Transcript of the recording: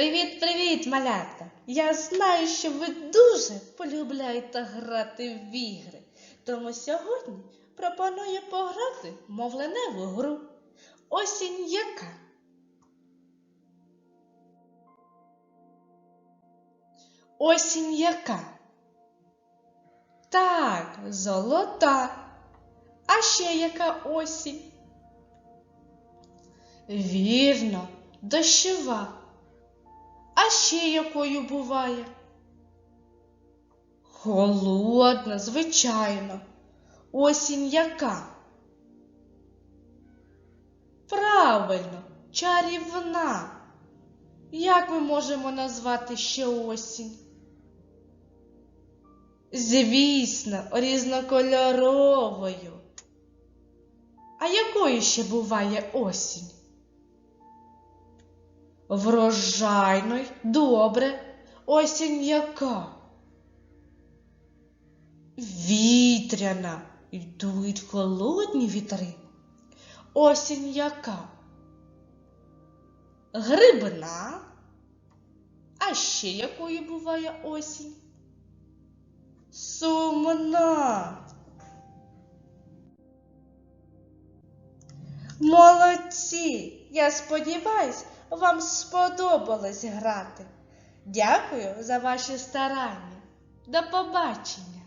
Привіт-привіт, малята! Я знаю, що ви дуже полюбляєте грати в ігри. Тому сьогодні пропоную пограти мовленеву гру. Осінь яка? Осінь яка? Так, золота. А ще яка осінь? Вірно, дощова. А ще якою буває? Холодна, звичайно. Осінь яка? Правильно, чарівна. Як ми можемо назвати ще осінь? Звісно, різнокольоровою. А якою ще буває осінь? Врожайною, добре, осінь яка? Вітряна, йдуть холодні вітри. Осінь яка? Грибна. А ще якою буває осінь? Сумна. Молодці! Я сподіваюсь, вам сподобалось грати. Дякую за ваші старання. До побачення!